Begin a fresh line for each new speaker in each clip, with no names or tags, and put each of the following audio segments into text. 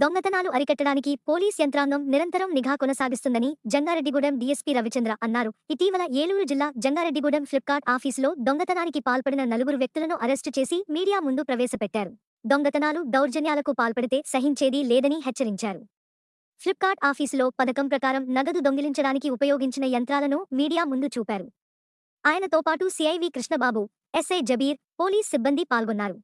దొంగతనాలు అరికట్టడానికి పోలీస్ యంత్రాంగం నిరంతరం నిఘా కొనసాగిస్తుందని జంగారెడ్డిగూడెం డీఎస్పీ రవిచంద్ర అన్నారు. ఇటీవల ఏలూరు జిల్లా జంగారెడ్డిగూడెం ఫ్లిప్కార్ట్ ఆఫీసులో దొంగతనానికి పాల్పడిన నలుగురు వ్యక్తులను అరెస్టు చేసి మీడియా ముందు ప్రవేశపెట్టారు. దొంగతనాలు దౌర్జన్యాలకు పాల్పడితే సహించేది లేదని హెచ్చరించారు. ఫ్లిప్కార్ట్ ఆఫీసులో పథకం ప్రకారం నగదు దొంగిలించడానికి ఉపయోగించిన యంత్రాలను మీడియా ముందు చూపారు. ఆయనతో పాటు CI V Krishnababu SI Jabir police సిబ్బంది పాల్గొన్నారు.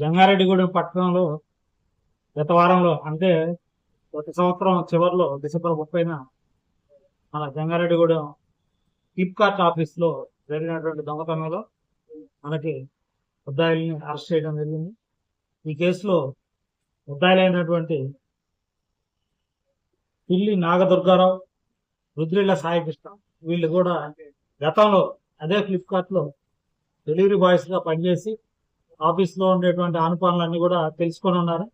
జంగారెడ్డిగూడెం పట్టణంలో గత వారంలో అంటే గత సంవత్సరం చివరిలో డిసెంబర్ ముప్పైన మన జంగారెడ్డిగూడెం ఫ్లిప్కార్ట్ ఆఫీస్లో జరిగినటువంటి దొంగతనంలో మనకి ముద్దాయిల్ని అరెస్ట్ చేయడం జరిగింది. ఈ కేసులో ముద్దాయిలైనటువంటి పిల్లి నాగదుర్గారావు రుద్రిళ్ళ సాయికృష్ణ. వీళ్ళు కూడా గతంలో అదే ఫ్లిప్కార్ట్లో డెలివరీ బాయ్స్గా పనిచేసి ఆఫీస్లో ఉండేటువంటి ఆనుపాలన్నీ కూడా తెలుసుకొని ఉన్నారు.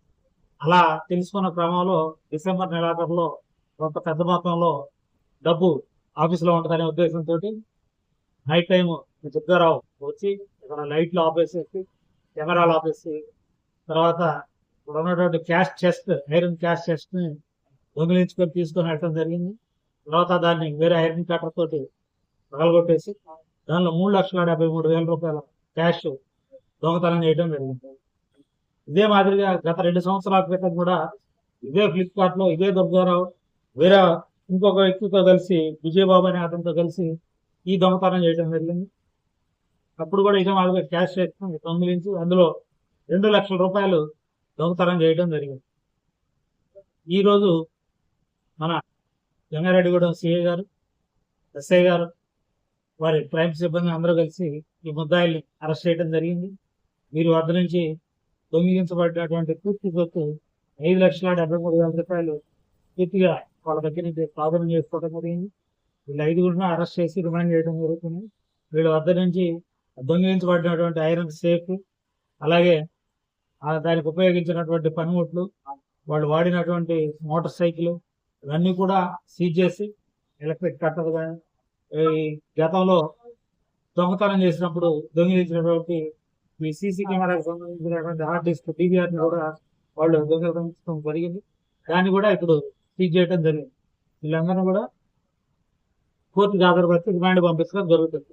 అలా తెలుసుకున్న క్రమంలో డిసెంబర్ నెలాఖరులో కొంత పెద్ద మొత్తంలో డబ్బు ఆఫీస్లో ఉంటుందనే ఉద్దేశంతో నైట్ టైం దుర్గారావు వచ్చి ఇక్కడ లైట్లు ఆపేసేసి కెమెరాలు ఆపేసి తర్వాత ఇక్కడ ఉన్నటువంటి క్యాష్ చెస్ట్ ఐరన్ క్యాష్ చెస్ట్ని దొంగిలించుకొని తీసుకొని వెళ్ళడం జరిగింది. తర్వాత దాన్ని వేరే ఐరన్ కట్టర్ తోటి పగలగొట్టేసి దానిలో మూడు లక్షల డెబ్బై మూడు వేల రూపాయల క్యాష్ దొంగతనం చేయడం జరిగింది. ఇదే మాదిరిగా గత రెండు సంవత్సరాల క్రితం కూడా ఇదే ఫ్లిప్కార్ట్లో ఇదే దుర్గారావు వేరే ఇంకొక వ్యక్తితో కలిసి విజయబాబు అనే అతనితో కలిసి ఈ దొంగతనం చేయడం జరిగింది. అప్పుడు కూడా ఇదే మాదిరిగా క్యాష్ చేసుకుని దొంగిలించి అందులో రెండు లక్షల రూపాయలు దొంగతనం చేయడం జరిగింది. ఈరోజు మన జంగారెడ్డిగూడెం సిఐ గారు ఎస్ఐ గారు వారి క్రైమ్ సిబ్బంది అందరూ కలిసి ఈ ముద్దాయిల్ని అరెస్ట్ చేయడం జరిగింది. వీరి వద్ద నుంచి దొంగిలించబడినటువంటి పూర్తి సొత్తు ఐదు లక్షల డెబ్బై మూడు వేల రూపాయలు పూర్తిగా వాళ్ళ దగ్గర నుంచి స్వాధీనం చేసుకోవడం జరిగింది. వీళ్ళు ఐదుగురిని అరెస్ట్ చేసి రిమాండ్ చేయడం జరుగుతుంది. వీళ్ళ వద్ద నుంచి దొంగిలించబడినటువంటి ఐరన్ సేఫ్ అలాగే దానికి ఉపయోగించినటువంటి పనిముట్లు వాళ్ళు వాడినటువంటి మోటార్ సైకిల్ ఇవన్నీ కూడా సీజ్ చేసి ఎలక్ట్రిక్ కట్టర్ కానీ ఈ గతంలో దొంగతనం చేసినప్పుడు దొంగిలించినటువంటి మీ సీసీ కెమెరాకు సంబంధించినటువంటి హార్డ్ డిస్క్ డివిఆర్ కూడా వాళ్ళు దొంగతనం జరిగింది. దాన్ని కూడా ఇప్పుడు సీజ్ చేయడం జరిగింది. వీళ్ళందరూ కూడా కోర్టుకు హాజరుపరిచి రిమాండ్ పంపించడం జరుగుతుంది.